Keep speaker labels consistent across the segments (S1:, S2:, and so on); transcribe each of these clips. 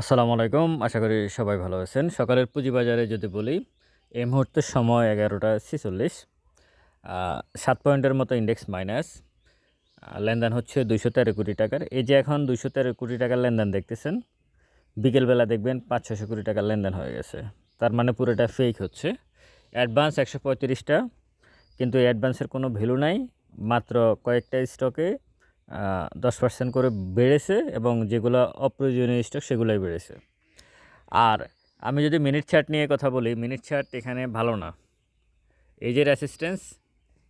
S1: আসসালামু আলাইকুম। আশা করি সবাই ভালো আছেন। সকালের পুঁজিবাজারে যদি বলি, এই মুহূর্তের সময় এগারোটা ছেচল্লিশ। সাত পয়েন্টের মতো ইন্ডেক্স মাইনাস লেনদেন হচ্ছে দুইশো তেরো কোটি টাকার। এই যে এখন দুইশো তেরো কোটি টাকার লেনদেন দেখতেছেন, বিকেলবেলা দেখবেন পাঁচ ছশো কোটি টাকার লেনদেন হয়ে গেছে। তার মানে পুরোটা ফেক হচ্ছে। অ্যাডভান্স একশো পঁয়ত্রিশটা, কিন্তু অ্যাডভান্সের কোনো ভ্যালু নাই। মাত্র কয়েকটা স্টকে দশ পার্সেন্ট করে বেড়েছে এবং যেগুলো অপ্রয়োজনীয় স্টক সেগুলোই বেড়েছে। আর আমি যদি মিনিট চার্ট নিয়ে কথা বলি মিনিট চার্ট এখানে ভালো না। এই যে রেসিস্ট্যান্স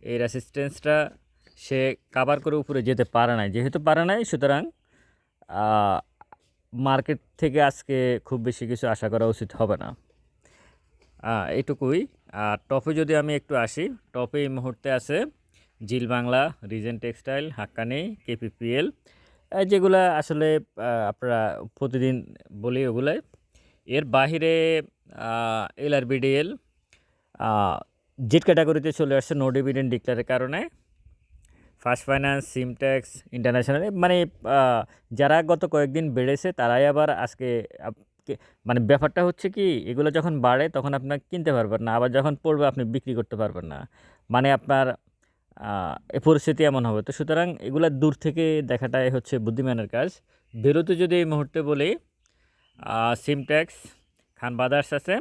S1: এই রেসিস্ট্যান্সটা সে কাবার করে উপরে যেতে পারে নাই। যেহেতু পারে নাই সুতরাং মার্কেট থেকে আজকে খুব বেশি কিছু আশা করা উচিত হবে না। আহ, এইটুকুই আর টপে যদি আমি একটু আসি টপে এই মুহূর্তে আছে Zeal Bangla Regent Textile, Hakkani, KPPL যেগুলা আসলে আপনারা প্রতিদিন বলি ওগুলাই। এর বাহিরে এল আর বিডিএল জেড ক্যাটাগরিতে চলে আসছে নো ডিভিডেন্ড ডিক্লারের কারণে। ফার্স্ট ফাইন্যান্স, সিমট্যাক্স, ইন্টারন্যাশনাল মানে যারা গত কয়েকদিন বেড়েছে, তারাই আবার আজকে মানে ব্যাপারটা হচ্ছে কি, এগুলো যখন বাড়ে, তখন আপনার কিনতে পারবেন না, আবার যখন পড়বে, আপনি বিক্রি করতে পারবেন না। মানে আপনার পরিস্থিতি এমন হবে। তো সুতরাং এগুলো দূর থেকে দেখাটাই হচ্ছে বুদ্ধিমানের কাজ। বেরোতে যদি এই মুহূর্তে বলি সিমট্যাক্স খান বাদার্স আছে।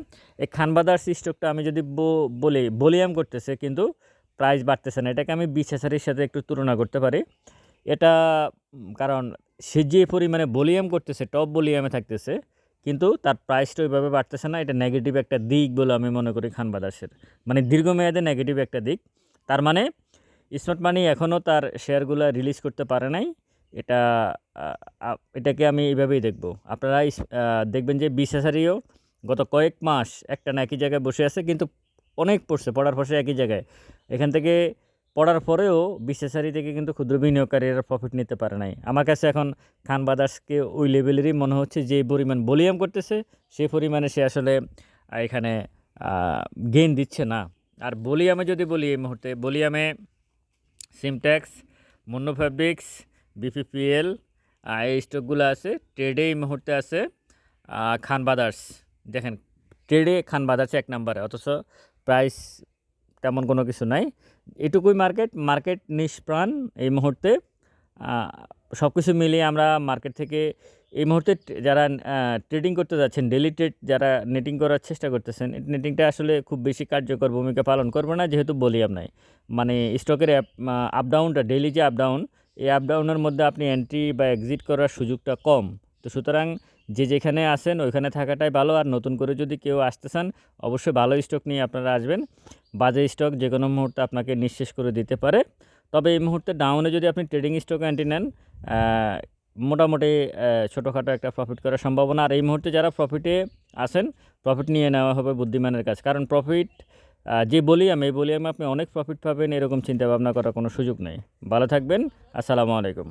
S1: এই খান বাদার্স স্টকটা আমি যদি বলি বলিয়াম করতেছে কিন্তু প্রাইস বাড়তেছে না। এটাকে আমি বিশেষারির সাথে একটু তুলনা করতে পারি। এটা কারণ সে যে পরিমাণে ভলিউম করতেছে টপ ভলিউমে থাকতেছে, কিন্তু তার প্রাইসটা ওইভাবে বাড়তেছে না। এটা নেগেটিভ একটা দিক বলে আমি মনে করি খান বাদার্সের। মানে দীর্ঘমেয়াদে নেগেটিভ একটা দিক। তার মানে স্মার্ট মানি এখনও তার শেয়ারগুলো রিলিজ করতে পারে নাই। এটা এটাকে আমি এইভাবেই দেখব। আপনারা দেখবেন যে বিশেষারিও গত কয়েক মাস একটা না একই জায়গায় বসে আছে, কিন্তু অনেক পড়ছে, পড়ার পরে একই জায়গায়। এখান থেকে পড়ার পরেও বিশেষারি থেকে কিন্তু ক্ষুদ্র বিনিয়োগকারীরা প্রফিট নিতে পারে নাই। আমার কাছে এখন খান বাদার্সকে ওই লেভেলেরই মনে হচ্ছে, যে পরিমাণ ভলিউম করতেছে, সেই পরিমাণে সে আসলে এখানে গেইন দিচ্ছে না। আর বলিয়ামে যদি বলি এই মুহূর্তে বলিয়ামে সিমট্যাক্স মুন্নো ফ্যাব্রিক্স বিপিপিএল এই স্টকগুলো আছে, ট্রেডে এই মুহূর্তে আছে খান বাদার্স দেখেন, ট্রেডে খান বাদার্স এক নাম্বারে, অথচ প্রাইস তেমন কোনো কিছু নাই। এটুকুই মার্কেট মার্কেট নিষ্প্রাণ এই মুহূর্তে সব কিছু মিলিয়ে আমরা মার্কেট থেকে এই মুহূর্তে যারা ট্রেডিং করতে যাচ্ছেন ডেলি ট্রেড যারা নেটিং করার চেষ্টা করতেছেন নেটিংটা আসলে খুব বেশি কার্যকর ভূমিকা পালন করবে না, যেহেতু বলি নাই। মানে স্টকের আপ ডাউনটা ডেলি যে আপ ডাউন এই আপ ডাউনের মধ্যে আপনি এন্ট্রি বা এক্সিট করার সুযোগটা কম। তো সুতরাং যে যেখানে আসেন ওইখানে থাকাটাই ভালো। আর নতুন করে যদি কেউ আসতে চান, অবশ্যই ভালো স্টক নিয়ে আপনারা আসবেন। বাজে স্টক যে কোনো মুহূর্তে আপনাকে নিঃশেষ করে দিতে পারে। তবে এই মুহূর্তে ডাউনে যদি আপনি ট্রেডিং স্টক অ্যান্টি নেন মোটামুটি ছোটোখাটো একটা প্রফিট করার সম্ভাবনা। আর এই মুহূর্তে যারা প্রফিটে আসেন প্রফিট নিয়ে নেওয়া হবে বুদ্ধিমানের কাজ কারণ প্রফিট যে বলি আমি এই বলি আমি আপনি অনেক প্রফিট পাবেন, এরকম চিন্তা ভাবনা করার কোনো সুযোগ নেই। ভালো থাকবেন, আসসালামু আলাইকুম।